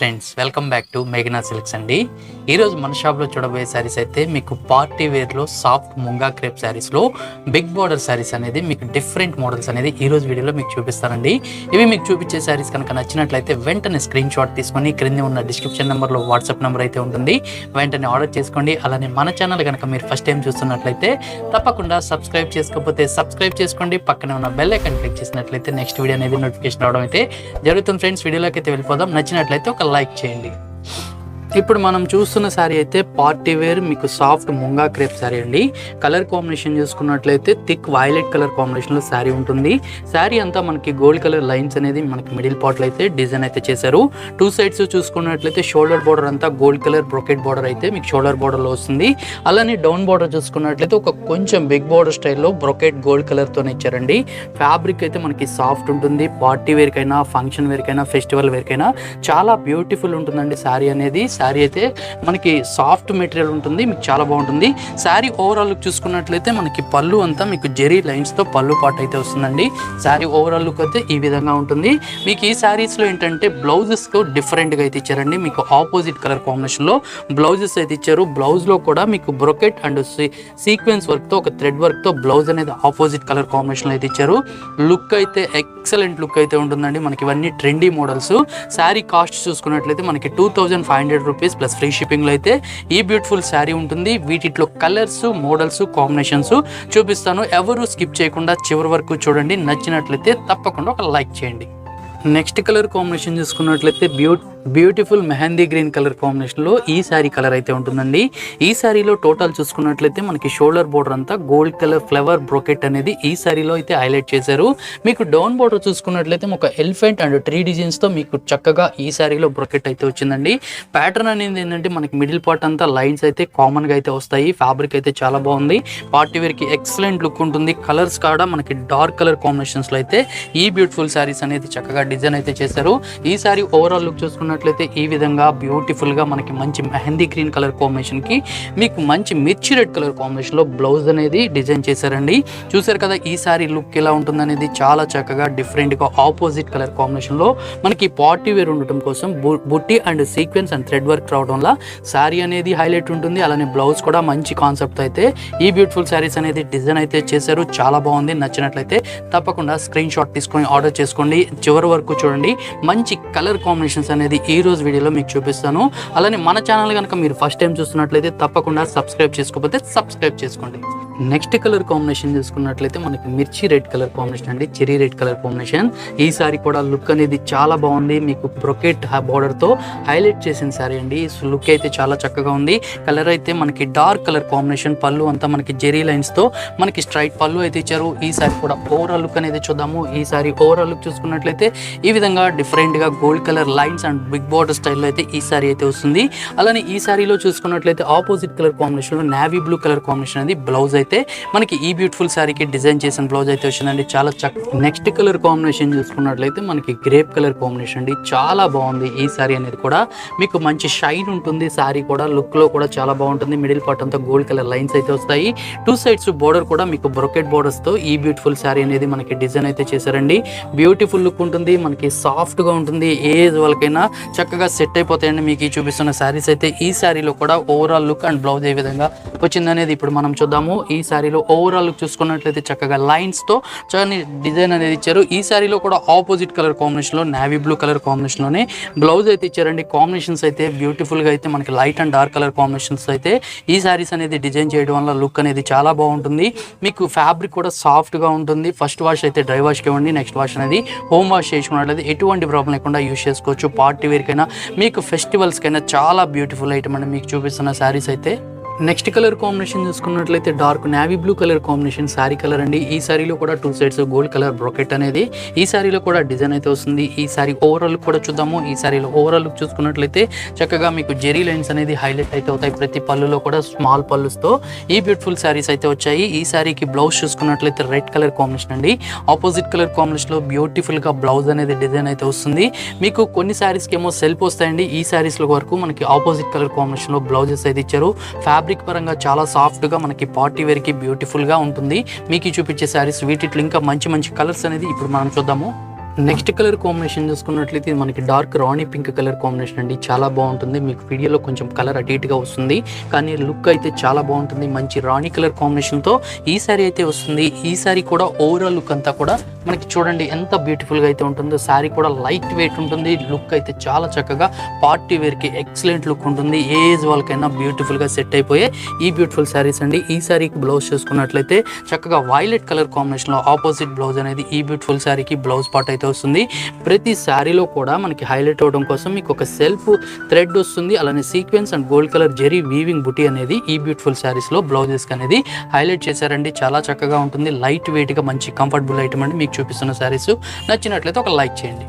Friends welcome back to మేఘనా silks అండి. ఈరోజు మన షాప్లో చూడబోయే శారీస్ అయితే మీకు పార్టీ వేర్లో సాఫ్ట్ ముంగా క్రేప్ శారీస్లో బిగ్ బార్డర్ శారీస్ అనేది మీకు డిఫరెంట్ మోడల్స్ అనేది ఈరోజు వీడియోలో మీకు చూపిస్తానండి. ఇవి మీకు చూపించే శారీస్ కనుక నచ్చినట్లయితే వెంటనే స్క్రీన్ షాట్ తీసుకొని క్రింద ఉన్న డిస్క్రిప్షన్ నెంబర్లో వాట్సాప్ నెంబర్ అయితే ఉంటుంది. వెంటనే ఆర్డర్ చేసుకోండి. అలానే మన ఛానల్ కనుక మీరు ఫస్ట్ టైం చూస్తున్నట్లయితే తప్పకుండా సబ్స్క్రైబ్ చేసుకోకపోతే సబ్స్క్రైబ్ చేసుకోండి. పక్కనే ఉన్న బెల్ ఐకన్ క్లిక్ చేసినట్లయితే నెక్స్ట్ వీడియో అనేది నోటిఫికేషన్ రావడం అయితే జరుగుతుంది. ఫ్రెండ్స్ వీడియోలోకి అయితే వెళ్ళిపోదాం. నచ్చినట్లయితే ఒక లైక్ చేయండి. ఇప్పుడు మనం చూస్తున్న శారీ అయితే పార్టీ వేర్ మీకు సాఫ్ట్ ముంగా క్రేప్ శారీ అండి. కలర్ కాంబినేషన్ చూసుకున్నట్లయితే థిక్ వైలెట్ కలర్ కాంబినేషన్లో శారీ ఉంటుంది. శారీ అంతా మనకి గోల్డ్ కలర్ లైన్స్ అనేది మనకి మిడిల్ పార్ట్లో అయితే డిజైన్ అయితే చేశారు. టూ సైడ్స్ చూసుకున్నట్లయితే షోల్డర్ బార్డర్ అంతా గోల్డ్ కలర్ బ్రొకెట్ బార్డర్ అయితే మీకు షోల్డర్ బార్డర్లో వస్తుంది. అలానే డౌన్ బార్డర్ చూసుకున్నట్లయితే ఒక కొంచెం బిగ్ బార్డర్ స్టైల్లో బ్రొకెట్ గోల్డ్ కలర్తోనే ఇచ్చారండి. ఫ్యాబ్రిక్ అయితే మనకి సాఫ్ట్ ఉంటుంది. పార్టీ వేర్కైనా ఫంక్షన్ వేర్కైనా ఫెస్టివల్ వేర్కైనా చాలా బ్యూటిఫుల్ ఉంటుందండి శారీ అనేది. శారీ అయితే మనకి సాఫ్ట్ మెటీరియల్ ఉంటుంది మీకు చాలా బాగుంటుంది. శారీ ఓవరాల్ లుక్ చూసుకున్నట్లయితే మనకి పళ్ళు అంతా మీకు జెరీ లైన్స్తో పళ్ళు పాట అయితే వస్తుందండి. శారీ ఓవరాల్ లుక్ అయితే ఈ విధంగా ఉంటుంది. మీకు ఈ శారీస్లో ఏంటంటే బ్లౌజెస్కు డిఫరెంట్గా అయితే ఇచ్చారండి. మీకు ఆపోజిట్ కలర్ కాంబినేషన్లో బ్లౌజెస్ అయితే ఇచ్చారు. బ్లౌజ్లో కూడా మీకు బ్రొకెట్ అండ్ సీక్వెన్స్ వర్క్తో ఒక థ్రెడ్ వర్క్తో బ్లౌజ్ అనేది ఆపోజిట్ కలర్ కాంబినేషన్లో అయితే ఇచ్చారు. లుక్ అయితే ఎక్సలెంట్ లుక్ అయితే ఉంటుందండి. మనకి ఇవన్నీ ట్రెండీ మోడల్స్ శారీ కాస్ట్ చూసుకున్నట్లయితే మనకి two thousand five hundred rupees plus free షిప్పింగ్లో అయితే ఈ బ్యూటిఫుల్ శారీ ఉంటుంది. వీటిలో కలర్స్ మోడల్స్ కాంబినేషన్స్ చూపిస్తాను. ఎవరు స్కిప్ చేయకుండా చివరి వరకు చూడండి. నచ్చినట్లయితే తప్పకుండా ఒక లైక్ చేయండి. నెక్స్ట్ కలర్ కాంబినేషన్ చూసుకున్నట్లయితే beauty beautiful mehndi green colour కాంబినేషన్లో ఈ శారీ కలర్ అయితే ఉంటుందండి. ఈ శారీలో టోటల్ చూసుకున్నట్లయితే మనకి షోల్డర్ బోర్డర్ అంతా గోల్డ్ కలర్ ఫ్లవర్ బ్రోకెట్ అనేది ఈ శారీలో అయితే హైలైట్ చేశారు. మీకు డౌన్ బోర్డర్ చూసుకున్నట్లయితే ఒక ఎలిఫెంట్ అండ్ త్రీ డిజైన్స్తో మీకు చక్కగా ఈ శారీలో బ్రోకెట్ అయితే వచ్చిందండి. ప్యాటర్న్ అనేది ఏంటంటే మనకి మిడిల్ పార్ట్ అంతా లైన్స్ అయితే కామన్గా అయితే వస్తాయి. ఫ్యాబ్రిక్ అయితే చాలా బాగుంది. పార్టీ వేర్కి ఎక్సలెంట్ లుక్ ఉంటుంది. కలర్స్ కాడ మనకి డార్క్ కలర్ కాంబినేషన్స్లో అయితే ఈ బ్యూటిఫుల్ శారీస్ అనేది చక్కగా డిజైన్ అయితే చేశారు. ఈ శారీ ఓవరాల్ లుక్ చూసుకున్న చూసుకున్నట్లయితే ఈ విధంగా బ్యూటిఫుల్గా మనకి మంచి మెహందీ గ్రీన్ కలర్ కాంబినేషన్కి మీకు మంచి మిర్చి రెడ్ కలర్ కాంబినేషన్లో బ్లౌజ్ అనేది డిజైన్ చేశారండి. చూసారు కదా ఈ సారీ లుక్ ఎలా ఉంటుందనేది చాలా చక్కగా డిఫరెంట్గా ఆపోజిట్ కలర్ కాంబినేషన్లో మనకి పార్టీ వేర్ ఉండటం కోసం బు- బుట్టి and sequence and thread work రావడం వల్ల శారీ అనేది హైలైట్ ఉంటుంది. అలానే బ్లౌజ్ కూడా మంచి కాన్సెప్ట్ అయితే ఈ బ్యూటిఫుల్ శారీస్ అనేది డిజైన్ అయితే చేశారు. చాలా బాగుంది. నచ్చినట్లయితే తప్పకుండా స్క్రీన్ షాట్ తీసుకొని ఆర్డర్ చేసుకోండి. చివరి వరకు చూడండి. మంచి కలర్ కాంబినేషన్స్ అనేది ఈ రోజు వీడియోలో మీకు చూపిస్తాను. అలానే మన ఛానల్ కనుక మీరు ఫస్ట్ టైం చూస్తున్నట్లయితే తప్పకుండా సబ్స్క్రైబ్ చేసుకోకపోతే సబ్స్క్రైబ్ చేసుకోండి. నెక్స్ట్ కలర్ కాంబినేషన్ చూసుకున్నట్లయితే మనకి మిర్చి రెడ్ కలర్ కాంబినేషన్ అండి చెరీ రెడ్ కలర్ కాంబినేషన్. ఈ సారీ కూడా లుక్ అనేది చాలా బాగుంది. మీకు బ్రొకెట్ బార్డర్తో హైలైట్ చేసిన సారీ అండి. లుక్ అయితే చాలా చక్కగా ఉంది. కలర్ అయితే మనకి డార్క్ కలర్ కాంబినేషన్ పళ్ళు అంతా మనకి జెరీ లైన్స్తో మనకి స్ట్రైట్ పళ్ళు అయితే ఇచ్చారు. ఈ సారీ కూడా ఓవరాల్ లుక్ అనేది చూద్దాము. ఈ సారీ ఓవరాల్ లుక్ చూసుకున్నట్లయితే ఈ విధంగా డిఫరెంట్గా gold colour lines and big border స్టైల్లో అయితే ఈ సారీ అయితే వస్తుంది. అలానే ఈ సారీలో చూసుకున్నట్లయితే ఆపోజిట్ కలర్ కాంబినేషన్లో నావీ బ్లూ కలర్ కాంబినేషన్ అనేది బ్లౌజ్ అయితే అయితే మనకి ఈ బ్యూటిఫుల్ శారీకి డిజైన్ చేసిన బ్లౌజ్ అయితే వచ్చిందండి. చాలా చక్ నెక్స్ట్ కలర్ కాంబినేషన్ చూసుకున్నట్లయితే మనకి గ్రేప్ కలర్ కాంబినేషన్ అండి. చాలా బాగుంది ఈ శారీ అనేది కూడా. మీకు మంచి షైన్ ఉంటుంది శారీ కూడా లుక్లో కూడా చాలా బాగుంటుంది. మిడిల్ పార్ట్ అంతా గోల్డ్ కలర్ లైన్స్ అయితే వస్తాయి. టూ సైడ్స్ బోర్డర్ కూడా మీకు బ్రొకెట్ బోర్డర్స్తో ఈ బ్యూటిఫుల్ శారీ అనేది మనకి డిజైన్ అయితే చేశారండి. బ్యూటిఫుల్ లుక్ ఉంటుంది మనకి సాఫ్ట్గా ఉంటుంది. ఏ ఏజ్ వాళ్ళకైనా చక్కగా సెట్ అయిపోతాయండి. మీకు ఈ చూపిస్తున్న శారీస్ అయితే ఈ శారీలో కూడా ఓవరాల్ లుక్ అండ్ బ్లౌజ్ ఏ విధంగా వచ్చిందనేది ఇప్పుడు మనం చూద్దాము. ఈ ఈ శారీలో ఓవరాల్ చూసుకున్నట్లయితే చక్కగా లైన్స్తో చక్కని డిజైన్ అనేది ఇచ్చారు. ఈ శారీలో కూడా ఆపోజిట్ కలర్ కాంబినేషన్లో నావీ బ్లూ కలర్ కాంబినేషన్లోనే బ్లౌజ్ అయితే ఇచ్చారండి. కాంబినేషన్స్ అయితే బ్యూటిఫుల్గా అయితే మనకి light and dark colour combinations అయితే ఈ శారీస్ అనేది డిజైన్ చేయడం వల్ల లుక్ అనేది చాలా బాగుంటుంది. మీకు ఫ్యాబ్రిక్ కూడా సాఫ్ట్గా ఉంటుంది. ఫస్ట్ వాష్ అయితే డ్రై వాష్కి ఇవ్వండి. నెక్స్ట్ వాష్ అనేది హోమ్ వాష్ చేసుకున్నట్లయితే ఎటువంటి ప్రాబ్లం లేకుండా యూస్ చేసుకోవచ్చు. పార్టీ వేర్కైనా మీకు ఫెస్టివల్స్కైనా చాలా బ్యూటిఫుల్ ఐటమ్ అండి. మీకు చూపిస్తున్న శారీస్ అయితే. నెక్స్ట్ కలర్ కాంబినేషన్ చూసుకున్నట్లయితే dark navy blue colour combination saree colour అండి. ఈ శారీలో కూడా two sides gold colour brocade అనేది. ఈ శారీలో కూడా డిజైన్ అయితే వస్తుంది. ఈ శారీ ఓవరాల్ కూడా చూద్దాము. ఈ శారీలో ఓవరాల్ లుక్ చూసుకున్నట్లయితే చక్కగా మీకు జెరీ లైన్స్ అనేది హైలైట్ అయితే అవుతాయి. ప్రతి పళ్ళులో కూడా స్మాల్ పళ్ళుస్తో ఈ బ్యూటిఫుల్ శారీస్ అయితే వచ్చాయి. ఈ శారీకి బ్లౌజ్ చూసుకున్నట్లయితే రెడ్ కలర్ కాంబినేషన్ అండి. ఆపోజిట్ కలర్ కాంబినేషన్లో బ్యూటిఫుల్గా బ్లౌజ్ అనేది డిజైన్ అయితే వస్తుంది. మీకు కొన్ని శారీస్కి ఏమో సెల్ఫ్ వస్తాయండి. ఈ శారీస్ల వరకు మనకి ఆపోజిట్ కలర్ కాంబినేషన్లో బ్లౌజెస్ అయితే ఇచ్చారు. ఫ్యాబ్రిక్ పరంగా చాలా సాఫ్ట్గా మనకి పార్టీ వేర్కి బ్యూటిఫుల్గా ఉంటుంది. మీకు చూపించే శారీస్ వీటిలో ఇంకా మంచి మంచి కలర్స్ అనేది ఇప్పుడు మనం చూద్దాము. నెక్స్ట్ కలర్ కాంబినేషన్ చూసుకున్నట్లయితే మనకి dark rani pink colour combination అండి. చాలా బాగుంటుంది. మీకు వీడియోలో కొంచెం కలర్ అటు ఇటుగా వస్తుంది. కానీ లుక్ అయితే చాలా బాగుంటుంది. మంచి రాణి కలర్ కాంబినేషన్తో ఈ సారీ అయితే వస్తుంది. ఈ సారీ కూడా ఓవరాల్ లుక్ అంతా కూడా మనకి చూడండి ఎంత బ్యూటిఫుల్గా అయితే ఉంటుందో. సారీ కూడా లైట్ వెయిట్ ఉంటుంది. లుక్ అయితే చాలా చక్కగా పార్టీ వేర్కి ఎక్సలెంట్ లుక్ ఉంటుంది. ఏ ఏజ్ వాళ్ళకైనా బ్యూటిఫుల్గా సెట్ అయిపోయే ఈ బ్యూటిఫుల్ శారీస్ అండి. ఈ శారీకి బ్లౌజ్ చూసుకున్నట్లయితే చక్కగా వైలెట్ కలర్ కాంబినేషన్లో ఆపోజిట్ బ్లౌజ్ అనేది ఈ బ్యూటిఫుల్ శారీకి బ్లౌజ్ పార్ట్ అయితే వస్తుంది. ప్రతి శారీలో కూడా మనకి హైలైట్ అవ్వడం కోసం మీకు ఒక సెల్ఫ్ థ్రెడ్ వస్తుంది. అలానే sequence and gold colour zari weaving బుటీ అనేది ఈ బ్యూటిఫుల్ శారీస్లో బ్లౌజెస్ అనేది హైలైట్ చేశారండి. చాలా చక్కగా ఉంటుంది. లైట్ వెయిట్గా మంచి కంఫర్టబుల్ ఐటమ్ అండి. మీకు చూపిస్తున్న శారీస్ నచ్చినట్లయితే ఒక లైక్ చేయండి.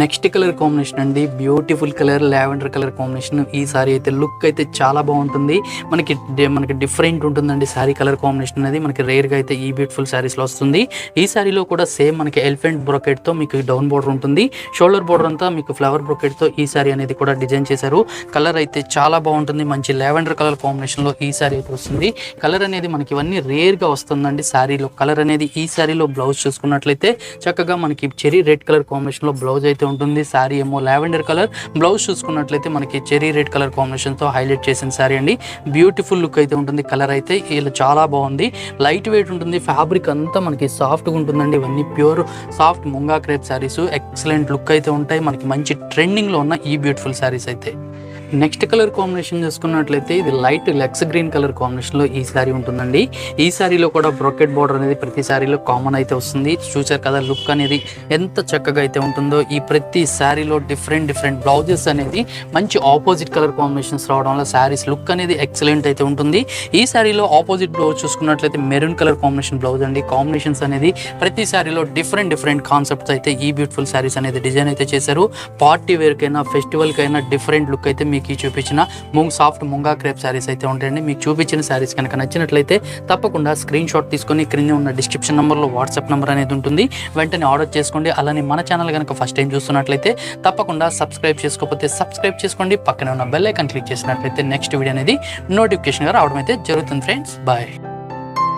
నెక్స్ట్ కలర్ కాంబినేషన్ అండి. Beautiful colour lavender colour combination. ఈ సారీ అయితే లుక్ అయితే చాలా బాగుంటుంది. మనకి మనకి డిఫరెంట్ ఉంటుందండి సారీ కలర్ కాంబినేషన్ అనేది. మనకి రేర్గా అయితే ఈ బ్యూటిఫుల్ శారీస్లో వస్తుంది. ఈ సారీలో కూడా సేమ్ మనకి ఎలిఫెంట్ బ్రొకెట్తో మీకు డౌన్ బోర్డర్ ఉంటుంది. షోల్డర్ బోర్డర్ అంతా మీకు ఫ్లవర్ బ్రొకెట్తో ఈ సారీ అనేది కూడా డిజైన్ చేశారు. కలర్ అయితే చాలా బాగుంటుంది. మంచి లావెండర్ కలర్ కాంబినేషన్లో ఈ సారీ అయితే వస్తుంది. కలర్ అనేది మనకి ఇవన్నీ రేర్గా వస్తుందండి సారీలో. కలర్ అనేది ఈ సారీలో బ్లౌజ్ చూసుకున్నట్లయితే చక్కగా మనకి చెరీ రెడ్ కలర్ కాంబినేషన్లో బ్లౌజ్ అయితే ఉంటుంది. సారీ ఏమో లావెండర్ కలర్. బ్లౌజ్ చూసుకున్నట్లయితే మనకి చెరీ రెడ్ కలర్ కాంబినేషన్తో హైలైట్ చేసిన సారీ అండి. బ్యూటిఫుల్ లుక్ అయితే ఉంటుంది. కలర్ అయితే ఇలా చాలా బాగుంది. లైట్ వెయిట్ ఉంటుంది. ఫ్యాబ్రిక్ అంతా మనకి సాఫ్ట్గా ఉంటుందండి. ఇవన్నీ pure soft moonga crepe sarees excellent look అయితే ఉంటాయి. మనకి మంచి ట్రెండింగ్లో ఉన్న ఈ బ్యూటిఫుల్ శారీస్ అయితే. నెక్స్ట్ కలర్ కాంబినేషన్ చూసుకున్నట్లయితే ఇది లైట్ లెక్స్ గ్రీన్ కలర్ కాంబినేషన్లో ఈ సారీ ఉంటుందండి. ఈ సారీలో కూడా బ్రొకెట్ బార్డర్ అనేది ప్రతి సారీలో కామన్ అయితే వస్తుంది. చూసారు కదా లుక్ అనేది ఎంత చక్కగా అయితే ఉంటుందో ఈ ప్రతి సారీలో డిఫరెంట్ డిఫరెంట్ బ్లౌజెస్ అనేది మంచి ఆపోజిట్ కలర్ కాంబినేషన్స్ రావడం వల్ల శారీస్ లుక్ అనేది ఎక్సలెంట్ అయితే ఉంటుంది. ఈ సారీలో ఆపోజిట్ బ్లౌజ్ చూసుకున్నట్లయితే మెరూన్ కలర్ కాంబినేషన్ బ్లౌజ్ అండి. కాంబినేషన్స్ అనేది ప్రతి సారీలో డిఫరెంట్ డిఫరెంట్ కాన్సెప్ట్స్ అయితే ఈ బ్యూటిఫుల్ సారీస్ అనేది డిజైన్ అయితే చేశారు. పార్టీ వేర్కైనా ఫెస్టివల్కైనా డిఫరెంట్ లుక్ అయితే మీకు మీకు చూపించిన ముంగ్ సాఫ్ట్ ముంగా క్రేప్ శారీస్ అయితే ఉంటాయండి. మీకు చూపించిన శారీస్ కనుక నచ్చినట్లయితే తప్పకుండా స్క్రీన్ షాట్ తీసుకొని క్రింద ఉన్న డిస్క్రిప్షన్ నెంబర్లో వాట్సాప్ నెంబర్ అనేది ఉంటుంది. వెంటనే ఆర్డర్ చేసుకోండి. అలానే మన ఛానల్ కనుక ఫస్ట్ టైం చూస్తున్నట్లయితే తప్పకుండా సబ్స్క్రైబ్ చేసుకోకపోతే సబ్స్క్రైబ్ చేసుకోండి. పక్కనే ఉన్న బెల్ ఐకాన్ క్లిక్ చేసినట్లయితే నెక్స్ట్ వీడియో అనేది నోటిఫికేషన్గా రావడం అయితే జరుగుతుంది ఫ్రెండ్స్ బాయ్